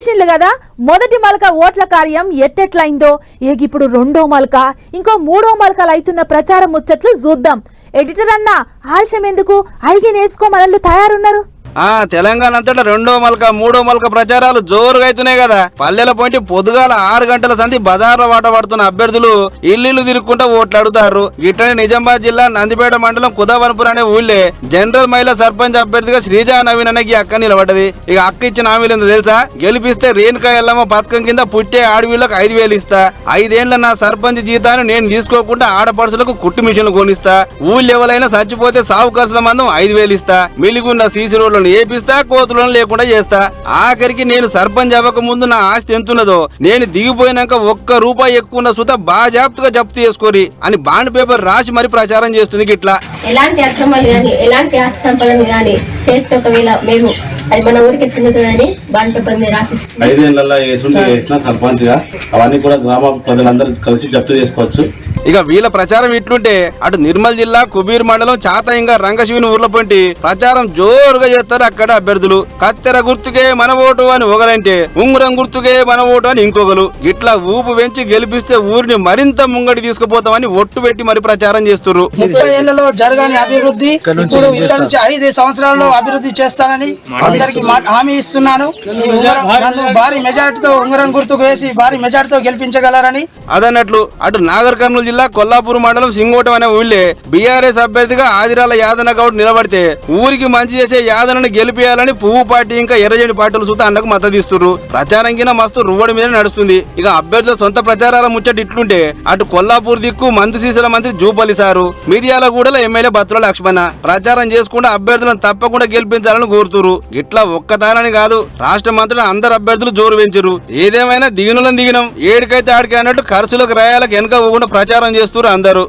చూసిండ్లు కదా? మొదటి మలక ఓట్ల కార్యం ఎట్టెట్లయిందో? ఇక ఇప్పుడు రెండో మలక ఇంకో మూడో మలకలు అవుతున్న ప్రచారం ముచ్చట్లు చూద్దాం. ఎడిటర్ అన్న ఆలస్యం ఎందుకు అడిగి నేసుకో మనల్ని తయారున్నారు. తెలంగాణ అంతటా రెండో మలక మూడో మలక ప్రచారాలు జోరుగా అవుతున్నాయి కదా. పల్లెల పోటీ పొద్దుగాల ఆరు గంటల సంధి బజార్లో వాట పడుతున్న అభ్యర్థులు ఇల్లు తిరుక్కుంటూ ఓట్లు అడుగుతారు ఇట్లనే నిజామాబాద్ జిల్లా నందిపేట మండలం కుదావనపూర్ అనే ఊళ్ళే జనరల్ మహిళా సర్పంచ్ అభ్యర్థిగా శ్రీజా నవీన్ అన్నకి అక్క నిలబడ్డది. ఇక అక్క ఇచ్చిన హామీలు ఏందో తెలుసా? గెలిపిస్తే రేణుకా ఎల్లమ్మ పథకం కింద పుట్టే ఆడవీళ్ళకు ఐదు వేలు ఇస్తా. ఐదేళ్ళ నా సర్పంచ్ జీతాన్ని నేను తీసుకోకుండా ఆడపడుచులకు కుట్టు మిషన్లు కొనిస్తా. ఊళ్ళెవలైనా చచ్చిపోతే సాగు మందం ఐదు వేలు ఇస్తా. మిలిగున్న సీసీ రోడ్లను ఏపిస్తా కోతులను లేకుండా చేస్తా. ఆఖరికి నేను సర్పంచ్ అవ్వక ముందు నా ఆస్తి ఎంతున్నదో? నేను దిగిపోయినాక ఒక్క రూపాయి ఎక్కువ ఉన్న సుత బాజాప్తుగా జప్తు చేసుకోరి అని బాండ్ పేపర్ రాసి మరి ప్రచారం చేస్తుంది గిట్లా. ఎలాంటి అక్రమాలు కానీ ఎలాంటి ఆస్తి సంపదలు కానీ చేస్తే ఒకవేళ మేము అది మన ఊరికి చెందుతుందని బాండ్ పేపర్ మీద రాసిస్తున్నాం. ఐదేళ్ళలో వేసుంటే వేసిన సర్పంచ్గా అవన్నీ కూడా గ్రామ ప్రజలందరూ కలిసి జప్తు చేసుకోవచ్చు. ఇక వీళ్ళ ప్రచారం ఇట్లుంటే అటు నిర్మల్ జిల్లా కుబీర్ మండలం చాతయంగా రంగశివిని ఊర్ల పొంటి ప్రచారం జోరుగా చేస్తారు అక్కడ అభ్యర్థులు. కత్తెర గుర్తుకే మన ఓటు అని ఒకరంటే ఉంగరం గుర్తుకే మన ఓటు అని ఇంకొకరు. ఇట్లా ఊపు పెంచి గెలిపిస్తే ఊరిని మరింత ముంగడి తీసుకుపోతామని ఒట్టు పెట్టి మరి ప్రచారం చేస్తున్నారు ముప్పై ఏళ్ళలో జరగని అభివృద్ధి. ఇప్పుడు ఇక్కడ నుంచి ఐదు సంవత్సరాల్లో అభివృద్ధి చేస్తానని అందరికి హామీ ఇస్తున్నాను. నన్ను భారీ మెజారిటీతో ఉంగరం గుర్తుకు వేసి భారీ మెజారిటీతో గెలిపించగలరని అదన్నట్లు అటు నాగర్ కర్నూలు జిల్లా కొల్లాపూర్ మండలం సింగోటం అనే ఊళ్ళే బీఆర్ఎస్ అభ్యర్థిగా ఆదిరాల యాదన గౌడ్ నిలబడితే ఊరికి మంచి చేసే యాదనను గెలిపేయాలని పువ్వు పార్టీ ఇంకా ఎర్రజెండి పార్టీలు సుతా అన్నకు మద్దతిస్తున్నారు ప్రచారం కింద మస్తు రువ్వడి మీద నడుస్తుంది. ఇక అభ్యర్థుల సొంత ప్రచారాల ముచ్చట ఇట్లుంటే అటు కొల్లాపూర్ దిక్కు మందు సీసల మంత్రి జూపల్లి సారు మిర్యాల కూడా ఎమ్మెల్యే బత్తుల లక్ష్మణ. ప్రచారం చేసుకుంటూ అభ్యర్థులను తప్పకుండా గెలిపించాలని కోరుతురు ఇట్లా ఒక్కదానని కాదు రాష్ట్ర మంత్రులు అందరు అభ్యర్థులు జోరు పెంచరు ఏదేమైనా దిగినులను దిగినం ఏడికైతే ఆడికి అన్నట్టు ఖర్చులకు రాయాలకు వెనక పోకుండా ప్రచారం చేస్తున్నారు అందరూ.